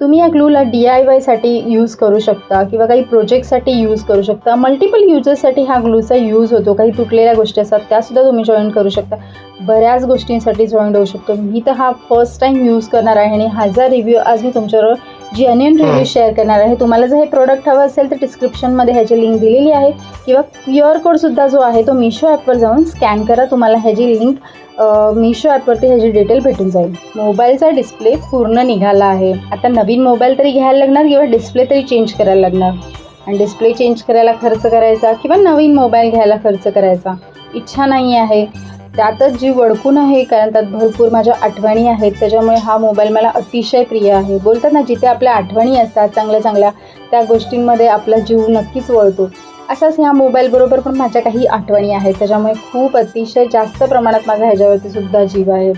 तुम्ही या ग्लूला डी आय वायसाठी यूज करू शकता किंवा काही प्रोजेक्टसाठी यूज करू शकता. मल्टिपल युजेससाठी हा ग्लूचा यूज होतो. काही तुटलेल्या गोष्टी असतात त्यासुद्धा तुम्ही जॉईन करू शकता. बऱ्याच गोष्टींसाठी जॉईंट होऊ शकतो. मी तर हा फर्स्ट टाईम यूज करणार आहे आणि ह्याचा रिव्ह्यू आज मी तुमच्याबरोबर जेन्युअन रिव्ह्यू शेअर करणार आहे. तुम्हाला जर हे प्रोडक्ट हवं असेल तर डिस्क्रिप्शनमध्ये ह्याची लिंक दिलेली आहे. किंवा क्यू आर कोडसुद्धा जो आहे तो मिशो ॲपवर जाऊन स्कॅन करा. तुम्हाला ह्याची लिंक मिशो ॲपवरती ह्याची डिटेल भेटून जाईल. मोबाईलचा डिस्प्ले पूर्ण निघाला आहे. आता नवीन मोबाईल तरी घ्यायला लागणार किंवा डिस्प्ले तरी चेंज करायला लागणार. आणि डिस्प्ले चेंज करायला खर्च करायचा किंवा नवीन मोबाईल घ्यायला खर्च करायचा. इच्छा नाही आहे. त्यातच जी वडकून आहे कारण त्यात भरपूर माझ्या आठवणी आहेत त्याच्यामुळे हा मोबाईल मला अतिशय प्रिय आहे. बोलतात ना जिथे आपल्या आठवणी असतात चांगल्या चांगल्या त्या गोष्टींमध्ये आपला जीव नक्कीच वळतो. असाच ह्या मोबाईलबरोबर पण माझ्या काही आठवणी आहेत त्याच्यामुळे खूप अतिशय जास्त प्रमाणात माझा ह्याच्यावरती सुद्धा जीव आहे.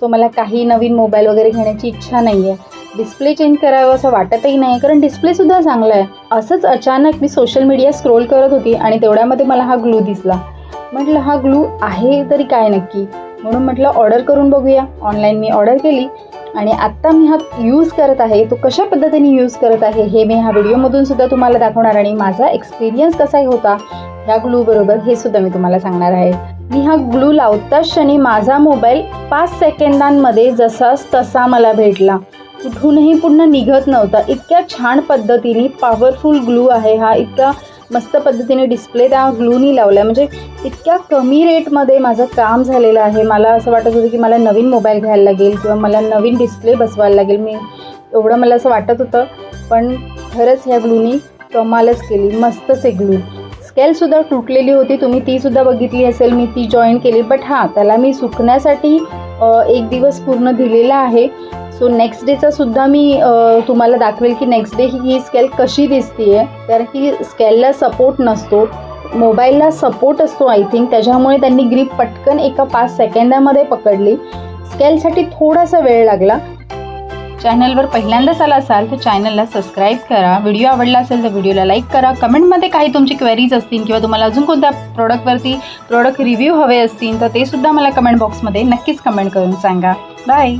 सो मला काही नवीन मोबाईल वगैरे घेण्याची इच्छा नाही आहे डिस्प्ले चेंज करावं असं वाटतही नाही कारण डिस्प्लेसुद्धा चांगला आहे. असंच अचानक मी सोशल मीडिया स्क्रोल करत होती आणि तेवढ्यामध्ये मला हा ग्लू दिसला. म्हटलं हा ग्लू आहे तरी काय नक्की? म्हणून म्हटलं ऑर्डर करून बघूया. ऑनलाईन मी ऑर्डर केली आणि आत्ता मी हा यूज करत आहे. तो कशा पद्धतीने यूज करत आहे हे मी ह्या व्हिडिओमधून सुद्धा तुम्हाला दाखवणार आणि माझा एक्सपिरियन्स कसा होता ह्या ग्लूबरोबर हे सुद्धा मी तुम्हाला सांगणार आहे. मी हा ग्लू लावता क्षणी माझा मोबाईल पाच सेकंदांमध्ये जसाच तसा मला भेटला. कुठूनही पूर्ण निघत नव्हता. इतक्या छान पद्धतीने पॉवरफुल ग्लू आहे हा. इतका मस्त पद्धतीने डिस्प्ले त्या ग्लूनी लावला म्हणजे इतक्या कमी रेटमध्ये माझं काम झालेलं आहे. मला असं वाटत होतं की मला नवीन मोबाईल घ्यायला लागेल किंवा मला नवीन डिस्प्ले बसवायला लागेल. मी एवढं मला असं वाटत होतं. पण खरंच ह्या ग्लूनी कमालच केली. मस्तच आहे ग्लू स्केलसुद्धा तुटलेली होती. तुम्ही तीसुद्धा बघितली असेल. मी ती जॉईन केली. बट हां त्याला मी सुकण्यासाठी एक दिवस पूर्ण दिलेला आहे. सो नेक्स्ट डेचा सुद्धा मी तुम्हाला दाखवेल की नेक्स्ट डे ही स्केल कशी दिसते आहे कारण की स्केलला सपोर्ट नसतो. मोबाईलला सपोर्ट असतो आय थिंक त्याच्यामुळे त्यांनी ग्रीप पटकन एका पाच सेकंदामध्ये पकडली. स्केलसाठी थोडासा वेळ लागला. चॅनलवर पहिल्यांदाच आला असाल तर चॅनलला सबस्क्राईब करा. व्हिडिओ आवडला असेल तर व्हिडिओला लाईक करा. कमेंटमध्ये काही तुमची क्वेरीज असतील किंवा तुम्हाला अजून कोणत्या प्रोडक्टवरती प्रोडक्ट रिव्ह्यू हवे असतील तर ते सुद्धा मला कमेंट बॉक्समध्ये नक्कीच कमेंट करून सांगा. बाय